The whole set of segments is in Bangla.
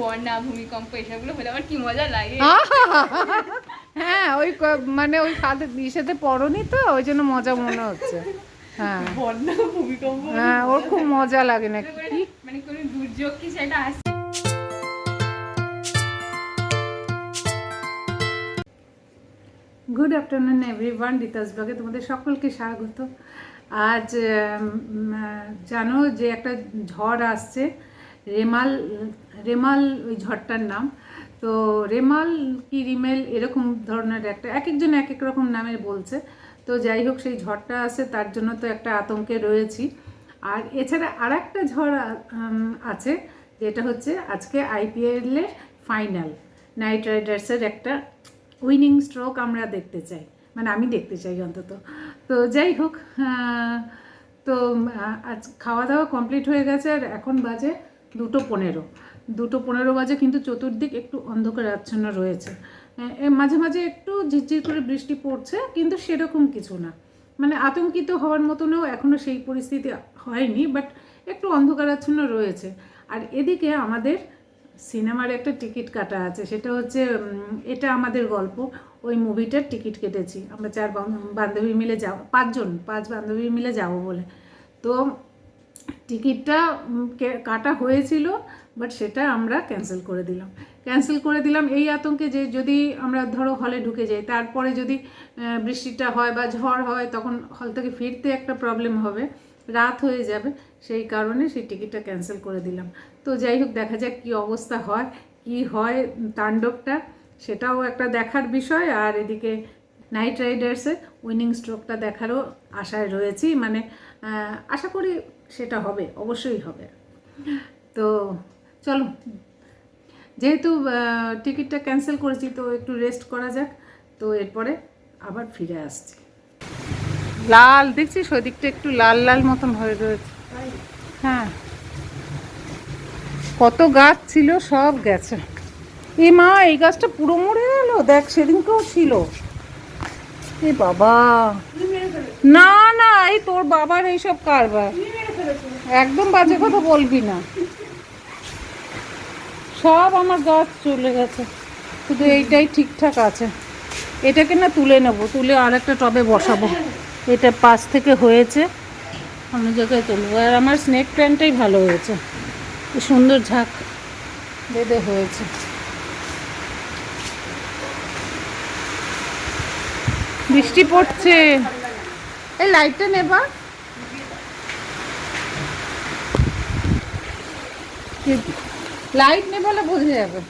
বন্যা ভূমিকম্প এসবগুলো হলে আমার কি মজা লাগে? হ্যাঁ ওই মানে ওই খাতে ইসেতে পড়নি তো ওই জন্য মজা মনে হচ্ছে। হ্যাঁ। বন্যা ভূমিকম্প হ্যাঁ ওর খুব মজা। লাগে না। মানে কোনো দুর্যোগ কি সেটা আসছে গুড আফটারনুন এভরিওয়ান রিতাস ব্লগে তোমাদের সকলকে স্বাগত। আজ জানো যে একটা ঝড় আসছে রেমাল রেমাল ওই ঝড়টার নাম। তো রেমাল কি রিমেল এরকম ধরনের একটা এক একজন এক এক রকম নামে বলছে। তো যাই হোক, সেই ঝড়টা আসে তার জন্য তো একটা আতঙ্কে রয়েছি। আর এছাড়া আর একটা ঝড় আছে, যেটা হচ্ছে আজকে আইপিএলের ফাইনাল। নাইট রাইডার্সের একটা উইনিং স্ট্রোক আমরা দেখতে চাই। মানে আমি দেখতে চাই অন্তত। তো যাই হোক তো আজ খাওয়া দাওয়া কমপ্লিট হয়ে গেছে, আর এখন বাজে দুটো পনেরো। দুটো পনেরো বাজে কিন্তু চতুর্দিক একটু অন্ধকার আচ্ছন্ন রয়েছে। মাঝে মাঝে একটু ঝিরঝির করে বৃষ্টি পড়ছে, কিন্তু সেরকম কিছু না। মানে আতঙ্কিত হওয়ার মতনও এখনও সেই পরিস্থিতি হয়নি, বাট একটু অন্ধকারাচ্ছন্ন রয়েছে। আর এদিকে আমাদের সিনেমার একটা টিকিট কাটা আছে, সেটা হচ্ছে এটা আমাদের গল্প। ওই মুভিটার টিকিট কেটেছি। আমরা চার বান- বান্ধবী মিলে যাব পাঁচজন, পাঁচ বান্ধবী মিলে যাব বলে। তো টিকিটটা কাটা হয়েছিল বাট সেটা আমরা ক্যান্সেল করে দিলাম। ক্যান্সেল করে দিলাম এই আতঙ্কে যে যদি আমরা ধরো হলে ঢুকে যাই, তারপরে যদি বৃষ্টিটা হয় বা ঝড় হয়, তখন হল থেকে ফিরতে একটা প্রবলেম হবে, রাত হয়ে যাবে, সেই কারণে সেই টিকিটটা ক্যান্সেল করে দিলাম। তো যাই হোক, দেখা যাক কী অবস্থা হয়, কি হয় তাণ্ডবটা, সেটাও একটা দেখার বিষয়, আর এদিকে নাইট রাইডার্সের উইনিং স্ট্রোকটা দেখারও আশায় রয়েছি। মানে আশা করি সেটা হবে অবশ্যই হবে। তো চলো যেহেতু টিকিটটা ক্যান্সেল করেছি তো একটু রেস্ট করা যাক। তো এরপরে আবার ফিরে আসছি। লাল দেখছিস ওদিকটা একটু লাল লাল মতন হয়ে রয়েছে। হ্যাঁ। কত গাছ ছিল সব গেছে। এ মা এই গাছটা পুরো মরে গেল। দেখ সেদিনকেও ছিল। এ বাবা। না না এই তোর বাবার এইসব কারবার। একদম বাজে কথা বলবি না। সব আমার গাছ চলে গেছে। শুধু এইটাই ঠিকঠাক আছে। এটাকে না তুলে নেব, তুলে আর একটা টবে বসাবো। এটা পাশ থেকে হয়েছে, অন্য জায়গায় তুলবো। আর আমার স্নেক প্ল্যান্টটাই ভালো হয়েছে। সুন্দর ঝাঁক বেঁধে হয়েছে। বৃষ্টি পড়ছে। এই লাইটটা নেবা লাইট নেবালে বোঝা যাবে।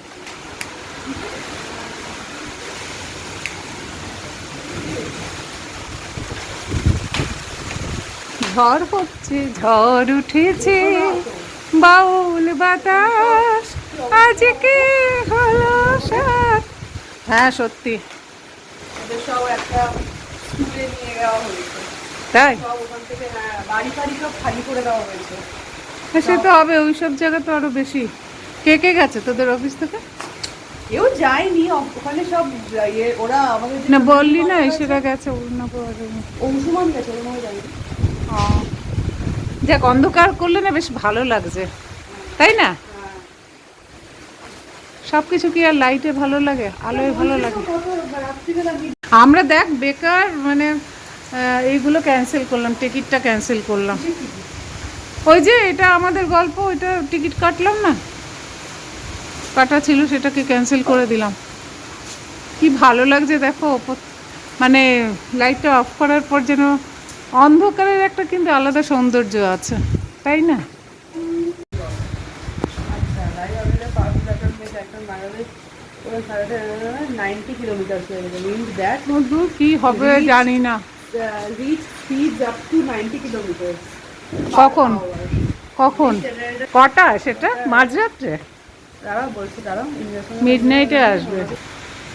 ঝড় হচ্ছে ঝড় উঠেছে বাউল বাতাস আজকে হলো সাত। হ্যাঁ সত্যি। সব একটা স্কুলে নিয়ে যাওয়া হয়েছে। তাই? সব ওখান থেকে হ্যাঁ বাড়ি সব খালি করে দেওয়া হয়েছে। হ্যাঁ, সে তো হবে ওই সব জায়গা তো আরও বেশি। কে কে গেছে তোদের অফিস থেকে? কেউ যায়নি ওখানে সব ইয়ে ওরা আমাদের না বললি না এসেরা গেছে অন্য অংশুমান গেছে। ওর যায়নি। যাক অন্ধকার করলে না বেশ ভালো লাগছে তাই না। সব কিছু কি আর লাইটে ভালো লাগে? আলোয় ভালো লাগে? আমরা দেখ বেকার মানে এইগুলো ক্যান্সেল করলাম টিকিটটা ক্যান্সেল করলাম। ওই যে এটা আমাদের গল্প ওইটা টিকিট কাটলাম না। কাটা ছিল সেটাকে ক্যান্সেল করে দিলাম। কি ভালো লাগছে দেখো মানে লাইটটা অফ করার পর যেন অন্ধকারের একটা কিন্তু আলাদা সৌন্দর্য আছে তাই না? আচ্ছা কি হবে জানি না। Reach speed up to ninety kilometre কখন? কখন? কটা সেটা? মাঝরাত্রে? তারা বলছে তারা মিড নাইটে আসবে।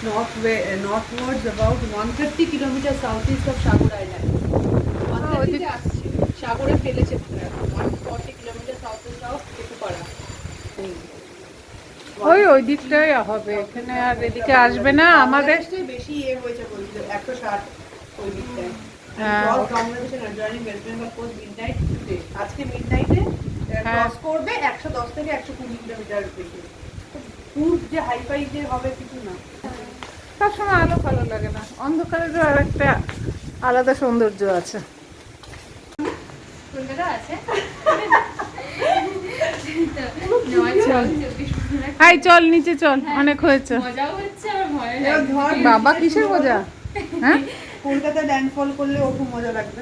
130 kilometers southeast of Sagar island ওইদিকে আসছে। সাগরে ফেলেছে one forty kilometre south east of Ketupara ওই ওই দিকটাই হবে এখানে আর এদিকে আসবে না আমাদের। বেশি ইয়ে হয়েছে বলছিল একশো ষাট ওই দিকটায়। হ্যাঁ। আজকে মিডনাইটে হ্যাঁ। ক্রস করবে একশো দশ থেকে একশো কুড়ি কিলোমিটার যে হাইফাই যে হবে কিছু না। সবসময় আলো ভালো লাগে না। অন্ধকারেরও আর একটা আলাদা সৌন্দর্য আছে। হাই চল নিচে চল। অনেক হয়েছে। বাবা কিসের মজা? হ্যাঁ? কলকাতায় ল্যান্ডফল করলে ও খুব মজা লাগবে।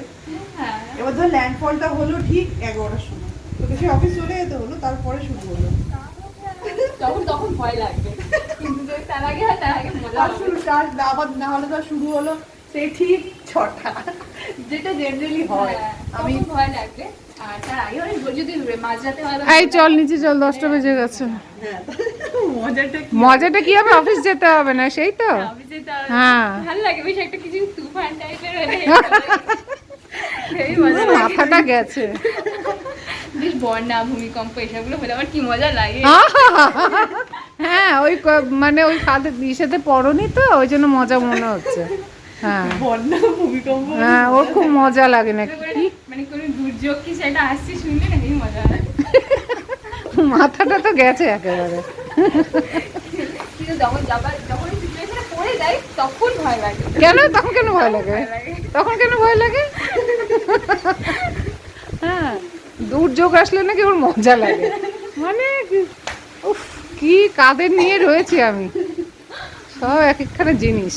হ্যাঁ এবার ধর ল্যান্ডফলটা হলো ঠিক এগারোটার সময়। তোকে সে অফিস চলে যেতে হলো তারপরে শুরু হলো। তখন তখন ভয় লাগবে। কিন্তু তার আগে তার আগে মজা তার হবে। শুরু তার আবার না হলে ধর শুরু হলো সেই ঠিক ছটা। যেটা জেনারেলি হয়। হ্যাঁ, আমি ভয় লাগবে। আর তার আগে অনেক যদি মাঝরাতে হয় এই চল নিচে চল দশটা বেজে গেছে হ্যাঁ মজাটা কি? মজাটা হবে? অফিস যেতে হবে না সেই তো। তো হ্যাঁ। ভালো লাগে বেশ একটা কিছু মাথাটা গেছে। বেশ বন্যা ভূমিকম্প এসবগুলো হলে আমার কি মজা লাগে। হ্যাঁ ওই মানে ওই খাদের ইসেতে পড়নি তো ওই জন্য মজা মনে হচ্ছে। হ্যাঁ। বন্যা ভূমিকম্প। হ্যাঁ ওর খুব মজা লাগে না কি মানে কোনো দুর্যোগ কি সেটা আসছে শুনলে না হেবি মজা মাথাটা তো গেছে একেবারে। কিন্তু যখন যাবার সিচুয়েশনে তখন ভয় লাগে। কেন? তখন কেন ভয় লাগে? তখন কেন ভয় লাগে? হ্যাঁ দুর্যোগ আসলে নাকি ওর মজা লাগে। মানে উফ কি কাদের নিয়ে রয়েছি আমি? সব এক একখানা জিনিস।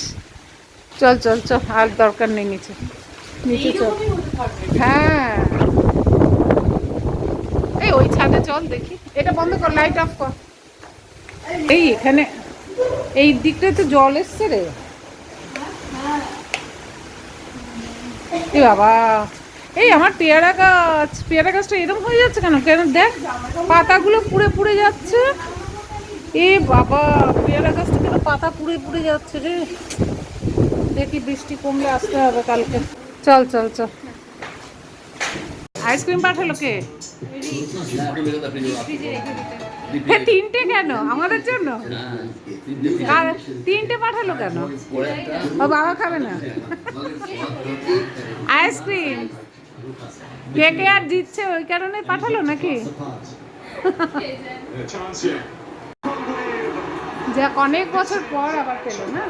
চল চল চল আর দরকার নেই নিচে। নিচে চল। হ্যাঁ। এই ওই ছাদে চল দেখি। এটা বন্ধ কর লাইট অফ কর। এই এখানে এই দিকটায় তো জল এসছে রে এ বাবা এই আমার পেয়ারা গাছ পেয়ারা গাছটা এরকম হয়ে যাচ্ছে কেন কেন দেখ পাতাগুলো পুড়ে পুড়ে যাচ্ছে এ বাবা পেয়ারা গাছটা কেন পাতা পুড়ে পুড়ে যাচ্ছে রে দেখি বৃষ্টি কমলে আসতে হবে কালকে চল চল চল আইসক্রিম পাঠালো কে তিনটে কেন? আমাদের জন্য? আর তিনটে পাঠালো কেন? ও বাবা খাবে না। আইসক্রিম। কে কে আর দিচ্ছে ওই কারণে পাঠালো নাকি? যাক অনেক বছর পর আবার পেল না?